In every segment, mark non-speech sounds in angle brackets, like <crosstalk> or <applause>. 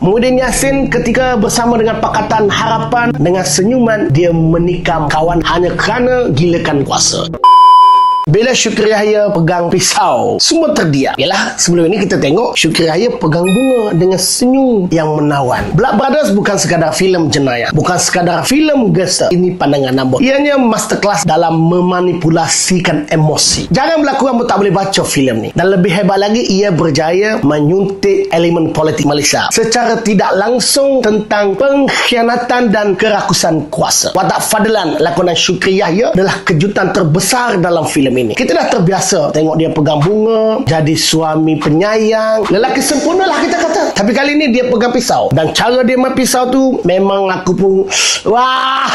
Muhyiddin Yassin ketika bersama dengan Pakatan Harapan dengan senyuman dia menikam kawan hanya kerana gilakan kuasa. Bila Syukri Yahya pegang pisau, semua terdiam. Yalah, sebelum ini kita tengok Syukri Yahya pegang bunga dengan senyum yang menawan. Black Brothers bukan sekadar filem jenayah, bukan sekadar filem gangster. Ini pandangan Ambo. Ianya masterclass dalam memanipulasikan emosi. Jangan berlaku Ambo tak boleh baca filem ni. Dan lebih hebat lagi, ia berjaya menyuntik elemen politik Malaysia. Secara tidak langsung tentang pengkhianatan dan kerakusan kuasa. Watak Fadlan, lakonan Syukri Yahya adalah kejutan terbesar dalam filem filem ini. Kita dah terbiasa tengok dia pegang bunga, jadi suami penyayang, lelaki sempurna lah kita kata. Tapi kali ini dia pegang pisau. Dan cara dia main pisau tu, memang aku pun, wah,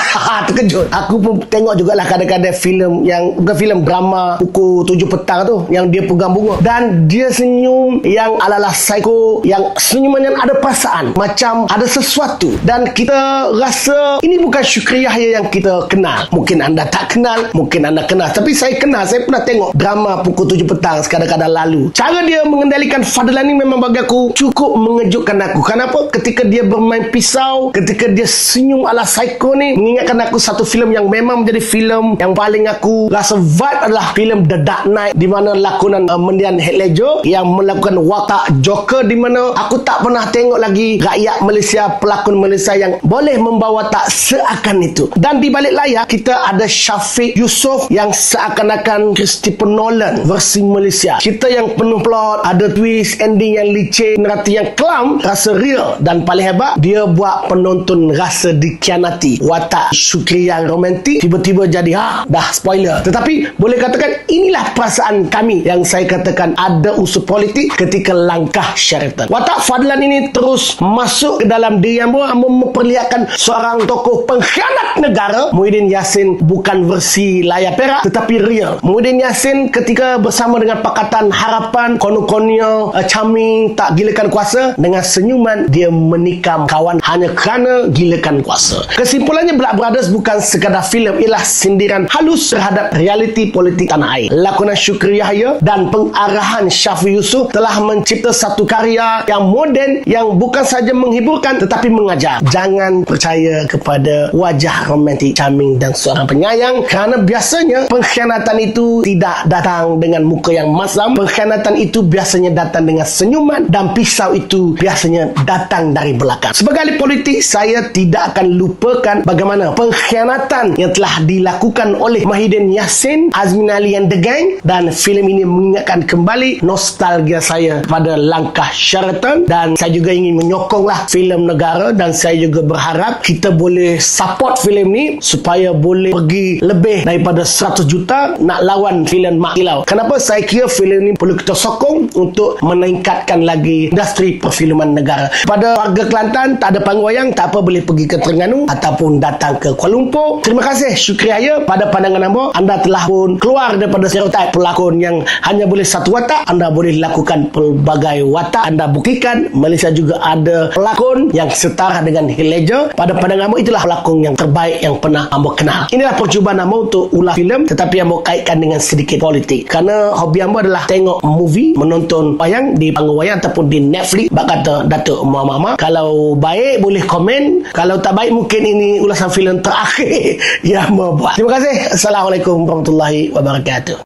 <laughs> terkejut. Aku pun tengok jugalah kadang-kadang filem yang, bukan filem drama pukul 7 petang tu, yang dia pegang bunga. Dan dia senyum yang ala-ala psycho, yang senyuman yang ada perasaan. Macam ada sesuatu. Dan kita rasa, ini bukan Syukri Yahya yang kita kenal. Mungkin anda tak kenal, mungkin anda kenal. Tapi saya kenal saya pernah tengok drama pukul 7 petang sekadar-kadar lalu. Cara dia mengendalikan Fadlan ni memang bagi aku cukup mengejutkan aku. Kenapa? Ketika dia bermain pisau, ketika dia senyum ala psycho ni, mengingatkan aku satu filem yang memang menjadi filem yang paling aku rasa vibe adalah filem The Dark Knight di mana lakonan uh, Mendian Heath Ledger yang melakukan watak Joker di mana aku tak pernah tengok lagi rakyat Malaysia, pelakon Malaysia yang boleh membawa tak seakan itu. Dan di balik layar kita ada Syafiq Yusof yang seakan-akan Christopher Nolan versi Malaysia. Kita yang penuh plot, ada twist, ending yang licin, narasi yang kelam, rasa real dan paling hebat, dia buat penonton rasa dikhianati. Watak Syukri yang romantik tiba-tiba jadi ha, dah spoiler. Tetapi boleh katakan inilah perasaan kami yang saya katakan ada unsur politik ketika langkah Sheraton. Watak Fadlan ini terus masuk ke dalam diri yang memperlihatkan seorang tokoh pengkhianat negara. Muhyiddin Yassin bukan versi layar perak tetapi real. Muhyiddin Yassin ketika bersama dengan Pakatan Harapan kono-kono uh, charming tak gilakan kuasa dengan senyuman dia menikam kawan hanya kerana gilakan kuasa. Kesimpulannya Black Brothers bukan sekadar filem ialah sindiran halus terhadap realiti politik tanah air. Lakonan Syukri Yahya dan pengarahan Syafi Yusof telah mencipta satu karya yang moden yang bukan saja menghiburkan tetapi mengajar. Jangan percaya kepada wajah romantik charming dan seorang penyayang kerana biasanya pengkhianatan itu tidak datang dengan muka yang masam. Pengkhianatan itu biasanya datang dengan senyuman dan pisau itu biasanya datang dari belakang. Sebagai politik, saya tidak akan lupakan bagaimana pengkhianatan yang telah dilakukan oleh Mahidin Yassin, Azmin Ali and the Gang dan filem ini mengingatkan kembali nostalgia saya pada langkah Sheraton dan saya juga ingin menyokonglah filem negara dan saya juga berharap kita boleh support filem ni supaya boleh pergi lebih daripada 100 juta nak lawan filem Mak Kilau. Kenapa saya kira filem ini perlu kita sokong untuk meningkatkan lagi industri perfilman negara. Pada warga Kelantan tak ada panggung wayang, tak apa boleh pergi ke Terengganu ataupun datang ke Kuala Lumpur. Terima kasih Syukriaya pada pandangan anda. Anda telah pun keluar daripada stereotip pelakon yang hanya boleh satu watak. Anda boleh lakukan pelbagai watak. Anda buktikan Malaysia juga ada pelakon yang setara dengan Heath Ledger. Pada pandangan anda itulah pelakon yang terbaik yang pernah anda kenal. Inilah percubaan anda untuk ulah filem tetapi anda kaitkan dengan sedikit politik kerana hobi amba adalah tengok movie menonton wayang di panggung wayang ataupun di Netflix bak kata Datuk Mama kalau baik boleh komen kalau tak baik mungkin ini ulasan filem terakhir <laughs> yang amba buat terima kasih. Assalamualaikum warahmatullahi wabarakatuh